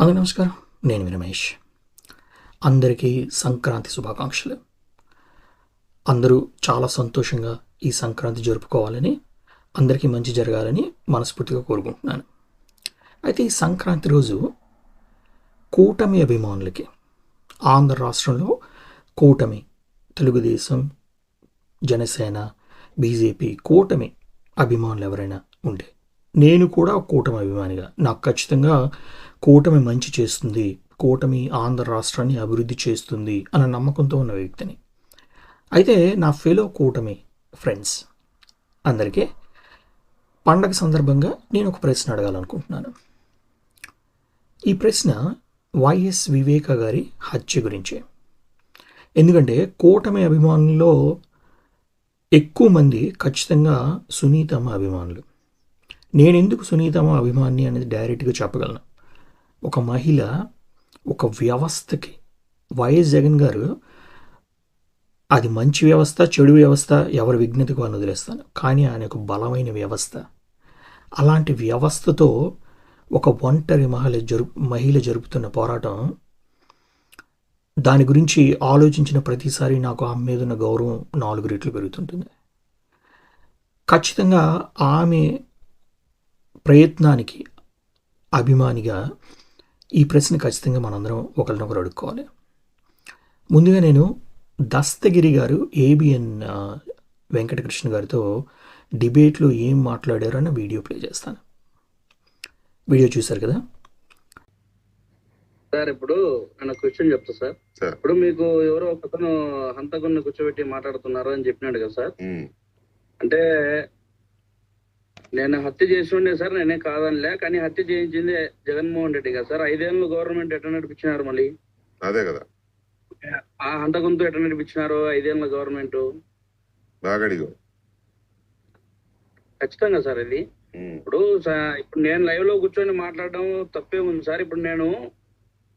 అందరూ నమస్కారం. నేను రమేష్. అందరికీ సంక్రాంతి శుభాకాంక్షలు. అందరూ చాలా సంతోషంగా ఈ సంక్రాంతి జరుపుకోవాలని అందరికీ మంచి జరగాలని మనస్ఫూర్తిగా కోరుకుంటున్నాను. అయితే ఈ సంక్రాంతి రోజు కూటమి అభిమానులకి ఆంధ్ర రాష్ట్రంలో కూటమి తెలుగుదేశం జనసేన బీజేపీ కూటమి అభిమానులు ఎవరైనా ఉంటే నేను కూడా కూటమి అభిమానిగా. నాకు ఖచ్చితంగా కూటమి మంచి చేస్తుంది. కూటమి ఆంధ్ర రాష్ట్రాన్ని అభివృద్ధి చేస్తుంది అన్న నమ్మకంతో ఉన్న వ్యక్తిని. అయితే నా ఫెలో కూటమి ఫ్రెండ్స్ అందరికీ పండగ సందర్భంగా నేను ఒక ప్రశ్న అడగాలనుకుంటున్నాను. ఈ ప్రశ్న వైఎస్ వివేక గారి హత్య గురించే. ఎందుకంటే కూటమి అభిమానుల్లో ఎక్కువ మంది ఖచ్చితంగా సునీతమ్మ అభిమానులు. నేను ఎందుకు సునీతమ్మ అభిమాని అనేది డైరెక్ట్గా చెప్పగలను? ఒక మహిళ ఒక వ్యవస్థకి వైఎస్ జగన్ గారు అది మంచి వ్యవస్థ చెడు వ్యవస్థ ఎవరి విఘ్నతకు అని వదిలేస్తాను. కానీ ఆయన ఒక బలమైన వ్యవస్థ. అలాంటి వ్యవస్థతో ఒక ఒంటరి మహిళ జరుపు మహిళ జరుపుతున్న పోరాటం దాని గురించి ఆలోచించిన ప్రతిసారి నాకు ఆమె మీద ఉన్న గౌరవం నాలుగు రెట్లు పెరుగుతుంటుంది. ఖచ్చితంగా ఆమె ప్రయత్నానికి అభిమానిగా ఈ ప్రశ్న ఖచ్చితంగా మనందరం ఒకరినొకరు అడుక్కోవాలి. ముందుగా నేను దస్తగిరి గారు ఏబిఎన్ వెంకటకృష్ణ గారితో డిబేట్లో ఏం మాట్లాడారో అన్న వీడియో ప్లే చేస్తాను. వీడియో చూశారు కదా? సార్ ఇప్పుడు నేను క్వశ్చన్ చెప్తా సార్. సార్. ఇప్పుడు మీకు ఎవరో ఒకతను హంతకుని కూర్చోబెట్టి మాట్లాడుతున్నారు అని చెప్పినాడు కదా సార్. అంటే నేను హత్య చేసి ఉండే సార్ నేనే కాదనిలే కానీ హత్య చేయించింది జగన్మోహన్ రెడ్డి కదా సార్. ఐదేళ్ళు గవర్నమెంట్ ఎట్లా నడిపించినారు మళ్ళీ? అదే కదా. ఆ హంతకుంతో ఎట్లా నడిపించినారు ఐదేళ్ళ గవర్నమెంట్? బాగా అడిగావు ఖచ్చితంగా సార్ ఇది ఇప్పుడు ఇప్పుడు నేను లైవ్లో కూర్చొని మాట్లాడడం తప్పే ఉంది సార్. ఇప్పుడు నేను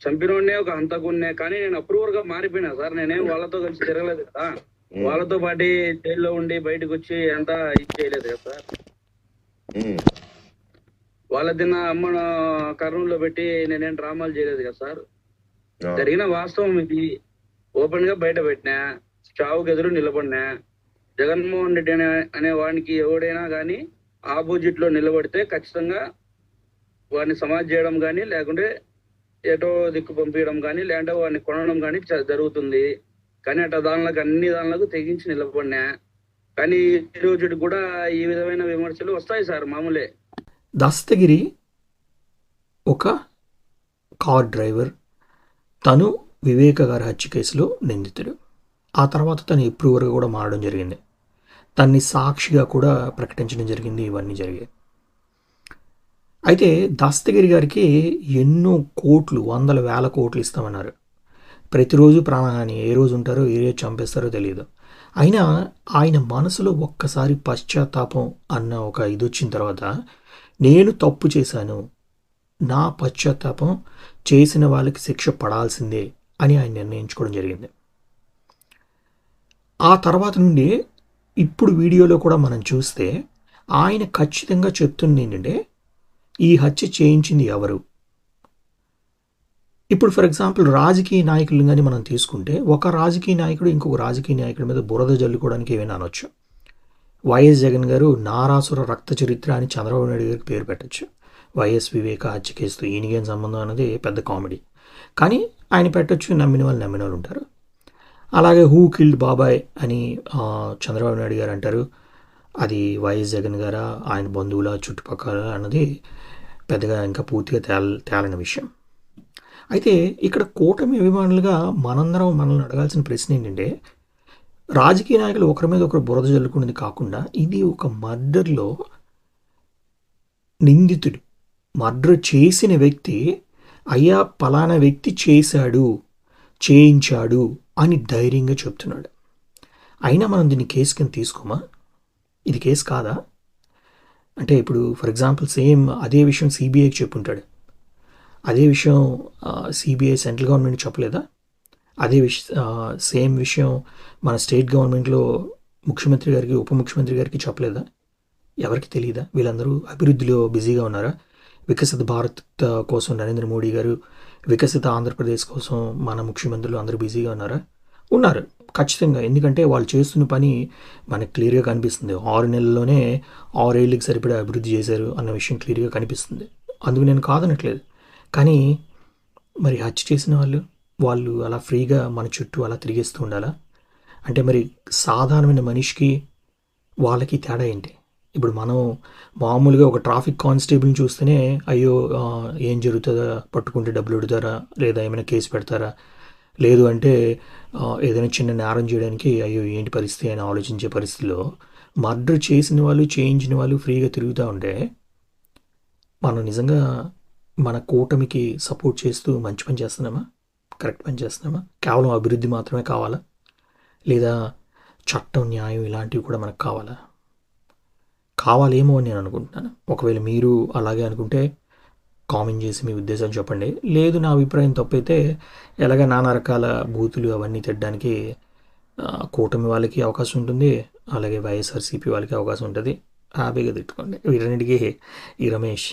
చంపినోడ్నే ఒక హంతకున్నే కానీ నేను అప్రూవర్గా మారిపోయినా సార్. నేనేం వాళ్ళతో కలిసి తిరగలేదు కదా. వాళ్ళతో పాటు జైల్లో ఉండి బయటకు వచ్చి అంతా ఇది చేయలేదు కదా సార్. వాళ్ళ తిన్న అమ్మను కర్నూలులో పెట్టి నేనేం డ్రామాలు చేయలేదు కదా సార్. జరిగిన వాస్తవం ఇది. ఓపెన్గా బయట పెట్టినా చావుకు ఎదురు నిలబడినా జగన్మోహన్ రెడ్డి అనే అనే వాడికి ఎవడైనా కానీ ఆపోజిట్లో నిలబడితే ఖచ్చితంగా వాడిని సమాజ్ చేయడం కానీ లేకుంటే ఎటో దిక్కు పంపించడం కానీ లేదంటే వాడిని కొనడం కానీ జరుగుతుంది. కానీ అట్లా దానిలకు అన్ని దానిలకు తెగించి నిలబడినా కానీ ఈ రోజు కూడా ఈ విధమైన విమర్శలు వస్తాయి సార్ మామూలే. దస్తగిరి ఒక కార్ డ్రైవర్. తను వివేక గారి హత్య కేసులో నిందితుడు. ఆ తర్వాత తను ఎప్రూవర్గా కూడా మారడం జరిగింది. తన్ని సాక్షిగా కూడా ప్రకటించడం జరిగింది ఇవన్నీ జరిగాయి. అయితే దస్తగిరి గారికి ఎన్నో కోట్లు వందల వేల కోట్లు ఇస్తామన్నారు. ప్రతిరోజు ప్రాణహాని ఏ రోజు ఉంటారో ఏ రోజు చంపేస్తారో తెలియదు అయినా ఆయన మనసులో ఒక్కసారి పశ్చాత్తాపం అన్న ఒక ఇది వచ్చిన తర్వాత నేను తప్పు చేశాను నా పశ్చాత్తాపం చేసిన వాళ్ళకి శిక్ష పడాల్సిందే అని ఆయన నిర్ణయించుకోవడం జరిగింది. ఆ తర్వాత నుండి ఇప్పుడు వీడియోలో కూడా మనం చూస్తే ఆయన ఖచ్చితంగా చెప్తుంది ఏంటంటే ఈ హత్య చేయించింది ఎవరు? ఇప్పుడు ఫర్ ఎగ్జాంపుల్ రాజకీయ నాయకులను కానీ మనం తీసుకుంటే ఒక రాజకీయ నాయకుడు ఇంకొక రాజకీయ నాయకుడి మీద బురద జల్లుకోవడానికి ఏమైనా అనొచ్చు? వైఎస్ జగన్ గారు నారాసుర రక్త చరిత్ర అని చంద్రబాబు నాయుడు గారికి పేరు పెట్టచ్చు. వైఎస్ వివేక హత్య కేసుతో ఈయనకేం సంబంధం అనేది పెద్ద కామెడీ. కానీ ఆయన పెట్టొచ్చు నమ్మిన వాళ్ళు నమ్మిన వాళ్ళు ఉంటారు. అలాగే హూ కిల్డ్ బాబాయ్ అని చంద్రబాబు నాయుడు గారు అంటారు. అది వైఎస్ జగన్ గారా ఆయన బంధువుల చుట్టుపక్కల అన్నది పెద్దగా ఇంకా పూర్తిగా తేల తేలని విషయం. అయితే ఇక్కడ కూటమి అభిమానులుగా మనందరం మనల్ని అడగాల్సిన ప్రశ్న ఏంటంటే రాజకీయ నాయకులు ఒకరి మీద ఒకరు బురద జల్లుకునేది కాకుండా ఇది ఒక మర్డర్లో నిందితుడు మర్డర్ చేసిన వ్యక్తి అయ్యా పలానా వ్యక్తి చేశాడు చేయించాడు అని ధైర్యంగా చెప్తున్నాడు. అయినా మనం దీన్ని కేసు కింద తీసుకోమా? ఇది కేసు కాదా? అంటే ఇప్పుడు ఫర్ ఎగ్జాంపుల్ సేమ్ అదే విషయం సిబిఐకి చెప్పుంటాడు. అదే విషయం సిబిఐ సెంట్రల్ గవర్నమెంట్ చెప్పలేదా? అదే విష సేమ్ విషయం మన స్టేట్ గవర్నమెంట్లో ముఖ్యమంత్రి గారికి ఉప ముఖ్యమంత్రి గారికి చెప్పలేదా? ఎవరికి తెలియదా వీళ్ళందరూ అభివృద్ధిలో బిజీగా ఉన్నారా? వికసిత భారత్ కోసం నరేంద్ర మోడీ గారు వికసిత ఆంధ్రప్రదేశ్ కోసం మన ముఖ్యమంత్రులు అందరూ బిజీగా ఉన్నారా? ఉన్నారు ఖచ్చితంగా. ఎందుకంటే వాళ్ళు చేస్తున్న పని మనకు క్లియర్గా కనిపిస్తుంది. ఆరు నెలల్లోనే ఆరేళ్ళకి సరిపడా అభివృద్ధి చేశారు అన్న విషయం క్లియర్గా కనిపిస్తుంది. అందుకు నేను కాదనట్లేదు. కానీ మరి హత్య చేసిన వాళ్ళు వాళ్ళు అలా ఫ్రీగా మన చుట్టూ అలా తిరిగేస్తూ ఉండాలా? అంటే మరి సాధారణమైన మనిషికి వాళ్ళకి తేడా ఏంటి? ఇప్పుడు మనం మామూలుగా ఒక ట్రాఫిక్ కానిస్టేబుల్ని చూస్తేనే అయ్యో ఏం జరుగుతుందా? పట్టుకుంటే డబ్బులు పెడతారా? లేదా ఏమైనా కేసు పెడతారా? లేదు అంటే ఏదైనా చిన్న నేరం చేయడానికి అయ్యో ఏంటి పరిస్థితి అని ఆలోచించే పరిస్థితిలో మర్డర్ చేసిన వాళ్ళు చేయించిన వాళ్ళు ఫ్రీగా తిరుగుతూ ఉంటే మనం నిజంగా మన కూటమికి సపోర్ట్ చేస్తూ మంచి పని చేస్తున్నామా? కరెక్ట్ పని చేస్తున్నామా? కేవలం అభివృద్ధి మాత్రమే కావాలా? లేదా చట్టం న్యాయం ఇలాంటివి కూడా మనకు కావాలా? కావాలేమో అని నేను అనుకుంటున్నాను. ఒకవేళ మీరు అలాగే అనుకుంటే కామెంట్ చేసి మీ ఉద్దేశం చెప్పండి. లేదు నా అభిప్రాయం తప్పైతే ఎలాగ నానా రకాల బూతులు అవన్నీ తిట్టడానికి కూటమి వాళ్ళకి అవకాశం ఉంటుంది. అలాగే వైఎస్ఆర్సీపీ వాళ్ళకి అవకాశం ఉంటుంది. హ్యాపీగా తిట్టుకోండి. వీటన్నిటికీ ఈ రమేష్